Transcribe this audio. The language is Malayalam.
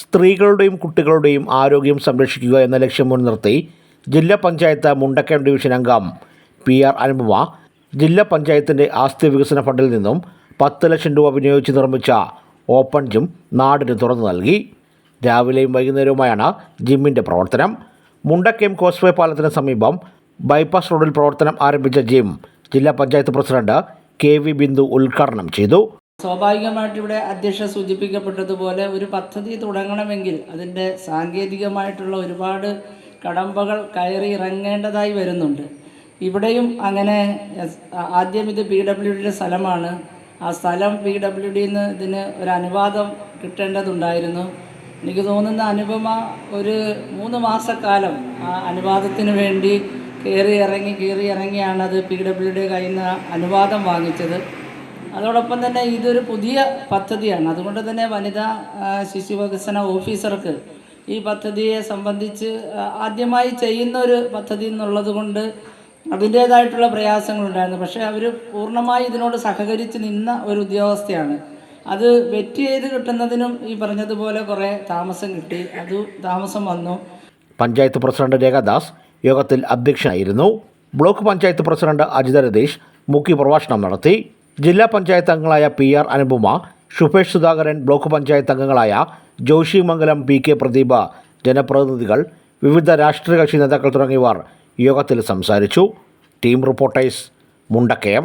സ്ത്രീകളുടെയും കുട്ടികളുടെയും ആരോഗ്യം സംരക്ഷിക്കുക എന്ന ലക്ഷ്യം മുൻനിർത്തി ജില്ലാ പഞ്ചായത്ത് മുണ്ടക്കയം ഡിവിഷൻ അംഗം പി ആർ അനുപമ ജില്ലാ പഞ്ചായത്തിന്റെ ആസ്തി വികസന ഫണ്ടിൽ നിന്നും പത്ത് ലക്ഷം രൂപ വിനിയോഗിച്ച് നിർമ്മിച്ച ഓപ്പൺ ജിം നാടിന് തുറന്നു നൽകി. രാവിലെയും വൈകുന്നേരവുമായാണ് ജിമ്മിന്റെ പ്രവർത്തനം. മുണ്ടക്കയം കോസ്വേ പാലത്തിന് സമീപം ബൈപ്പാസ് റോഡിൽ പ്രവർത്തനം ആരംഭിച്ച ജിം ജില്ലാ panchayat president K V Bindu ഉദ്ഘാടനം ചെയ്തു. സ്വാഭാവികമായിട്ട് ഇവിടെ അധ്യക്ഷ സൂചിപ്പിക്കപ്പെട്ടതുപോലെ ഒരു പദ്ധതി തുടങ്ങണമെങ്കിൽ അതിന്റെ സാങ്കേതികമായിട്ടുള്ള ഒരുപാട് കടമ്പകൾ കയറി ഇറങ്ങേണ്ടതായി വരുന്നുണ്ട്. ഇവിടെയും അങ്ങനെ ആദ്യം ഇത് പി ഡബ്ല്യു ഡിയുടെ സ്ഥലമാണ്. ആ സ്ഥലം പി ഡബ്ല്യു ഡിയിൽ നിന്ന് ഇതിന് ഒരു അനുവാദം കിട്ടേണ്ടതുണ്ടായിരുന്നു. എനിക്ക് തോന്നുന്ന അനുപമ ഒരു മൂന്ന് മാസക്കാലം ആ അനുവാദത്തിന് വേണ്ടി കയറി ഇറങ്ങി കയറി ഇറങ്ങിയാണ് അത് പി ഡബ്ല്യു ഡി കയ്യിൽ നിന്ന് അനുവാദം വാങ്ങിച്ചത്. അതോടൊപ്പം തന്നെ ഇതൊരു പുതിയ പദ്ധതിയാണ്. അതുകൊണ്ട് തന്നെ വനിതാ ശിശു വികസന ഓഫീസർക്ക് ഈ പദ്ധതിയെ സംബന്ധിച്ച് ആദ്യമായി ചെയ്യുന്ന ഒരു പദ്ധതി എന്നുള്ളത് കൊണ്ട് അതിന്റേതായിട്ടുള്ള പ്രയാസങ്ങളുണ്ടായിരുന്നു. പക്ഷേ അവർ പൂർണമായി ഇതിനോട് സഹകരിച്ച് നിന്ന ഒരു ഉദ്യോഗസ്ഥയാണ്. അത് വെറ്റ് ചെയ്ത് കിട്ടുന്നതിനും ഈ പറഞ്ഞതുപോലെ കുറേ താമസം കിട്ടി. അത് താമസം വന്നു. പഞ്ചായത്ത് പ്രസിഡന്റ് രേഖാദാസ് യോഗത്തിൽ അധ്യക്ഷനായിരുന്നു. ബ്ലോക്ക് പഞ്ചായത്ത് പ്രസിഡന്റ് അജിത രതീഷ് മുഖ്യ പ്രഭാഷണം നടത്തി. ജില്ലാ പഞ്ചായത്ത് അംഗങ്ങളായ P R Anupama Shubhesh Sudhakaran block panchayat അംഗങ്ങളായ ജോഷി മംഗലം പി കെ പ്രദീപ ജനപ്രതിനിധികൾ വിവിധ രാഷ്ട്രീയ കക്ഷി നേതാക്കൾ തുടങ്ങിയവർ യോഗത്തിൽ സംസാരിച്ചു. Team reporters Mundakayam.